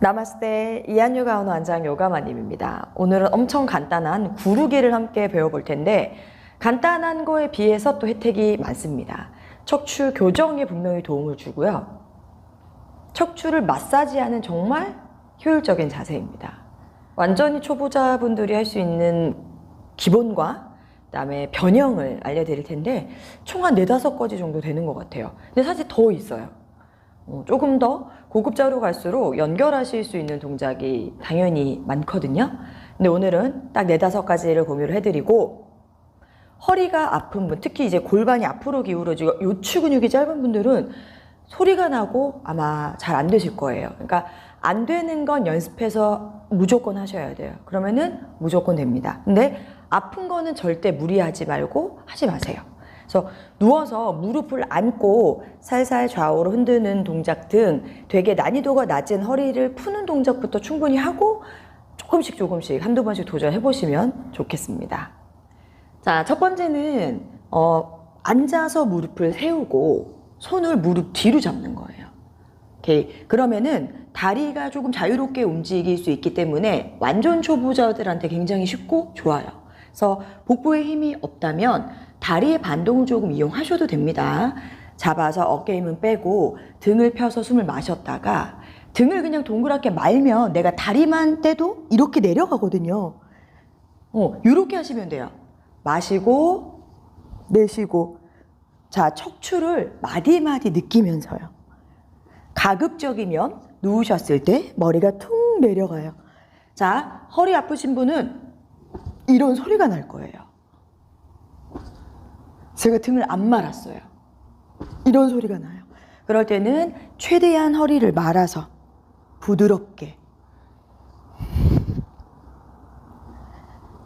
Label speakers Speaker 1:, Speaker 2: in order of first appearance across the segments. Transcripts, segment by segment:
Speaker 1: 나마스테 이한요가 언어 안장 요가마님입니다. 오늘은 엄청 간단한 구르기를 함께 배워볼 텐데 간단한 거에 비해서 또 혜택이 많습니다. 척추 교정에 분명히 도움을 주고요. 척추를 마사지하는 정말 효율적인 자세입니다. 완전히 초보자분들이 할 수 있는 기본과 그다음에 변형을 알려드릴 텐데 총 한 네다섯 가지 정도 되는 것 같아요. 근데 사실 더 있어요. 어, 조금 더 고급자로 갈수록 연결하실 수 있는 동작이 당연히 많거든요. 근데 오늘은 딱 네다섯 가지를 공유를 해드리고 허리가 아픈 분, 특히 이제 골반이 앞으로 기울어지고 요추 근육이 짧은 분들은 소리가 나고 아마 잘 안 되실 거예요. 그러니까 안 되는 건 연습해서 무조건 하셔야 돼요. 그러면은 무조건 됩니다. 근데 아픈 거는 절대 무리하지 말고 하지 마세요. 그래서 누워서 무릎을 안고 살살 좌우로 흔드는 동작 등 되게 난이도가 낮은 허리를 푸는 동작부터 충분히 하고 조금씩 조금씩 한두 번씩 도전해 보시면 좋겠습니다. 자, 첫 번째는 어, 앉아서 무릎을 세우고 손을 무릎 뒤로 잡는 거예요. 오케이. 그러면은 다리가 조금 자유롭게 움직일 수 있기 때문에 완전 초보자들한테 굉장히 쉽고 좋아요. 그래서 복부에 힘이 없다면 다리의 반동을 조금 이용하셔도 됩니다. 잡아서 어깨 힘은 빼고 등을 펴서 숨을 마셨다가 등을 그냥 동그랗게 말면 내가 다리만 떼도 이렇게 내려가거든요. 어, 이렇게 하시면 돼요. 마시고 내쉬고 자 척추를 마디마디 느끼면서요. 가급적이면 누우셨을 때 머리가 퉁 내려가요. 자 허리 아프신 분은 이런 소리가 날 거예요. 제가 등을 안 말았어요. 이런 소리가 나요. 그럴 때는 최대한 허리를 말아서 부드럽게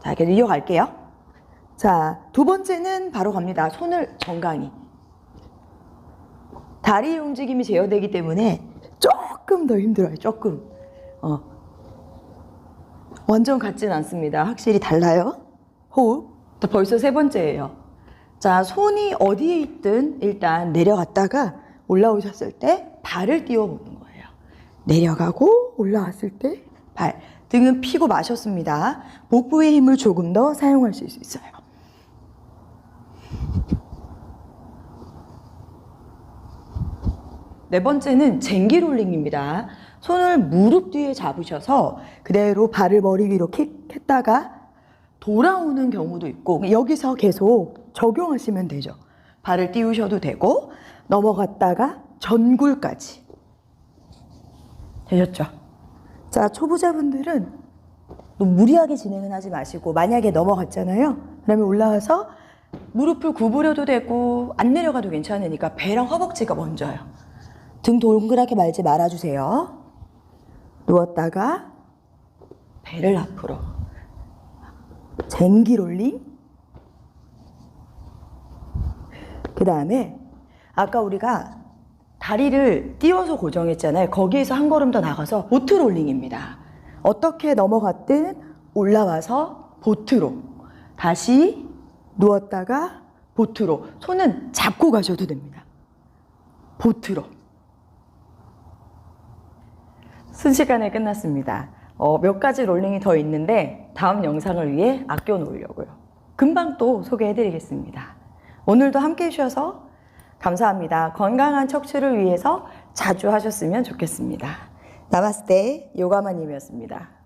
Speaker 1: 자, 계속 이어갈게요. 자, 두 번째는 바로 갑니다. 손을 정강히. 다리의 움직임이 제어되기 때문에 조금 더 힘들어요. 조금. 어. 완전 같진 않습니다. 확실히 달라요. 호흡. 또 벌써 세 번째예요. 자, 손이 어디에 있든 일단 내려갔다가 올라오셨을 때 발을 띄워보는 거예요. 내려가고 올라왔을 때 발. 등은 피고 마셨습니다. 복부의 힘을 조금 더 사용하실 수 있어요. 네 번째는 쟁기 롤링입니다. 손을 무릎 뒤에 잡으셔서 그대로 발을 머리 위로 킥 했다가 돌아오는 경우도 있고 여기서 계속 적용하시면 되죠. 발을 띄우셔도 되고 넘어갔다가 전굴까지 되셨죠? 자 초보자분들은 무리하게 진행은 하지 마시고 만약에 넘어갔잖아요. 그러면 올라와서 무릎을 구부려도 되고 안 내려가도 괜찮으니까 배랑 허벅지가 먼저요. 등 동그랗게 말지 말아주세요. 누웠다가 배를 앞으로 쟁기 롤링 그 다음에 아까 우리가 다리를 띄워서 고정했잖아요. 거기에서 한 걸음 더 나가서 보트 롤링입니다. 어떻게 넘어갔든 올라와서 보트로 다시 누웠다가 보트로 손은 잡고 가셔도 됩니다. 보트로 순식간에 끝났습니다. 어, 몇 가지 롤링이 더 있는데 다음 영상을 위해 아껴 놓으려고요. 금방 또 소개해 드리겠습니다. 오늘도 함께 해주셔서 감사합니다. 건강한 척추를 위해서 자주 하셨으면 좋겠습니다. 나마스테 요가마님이었습니다.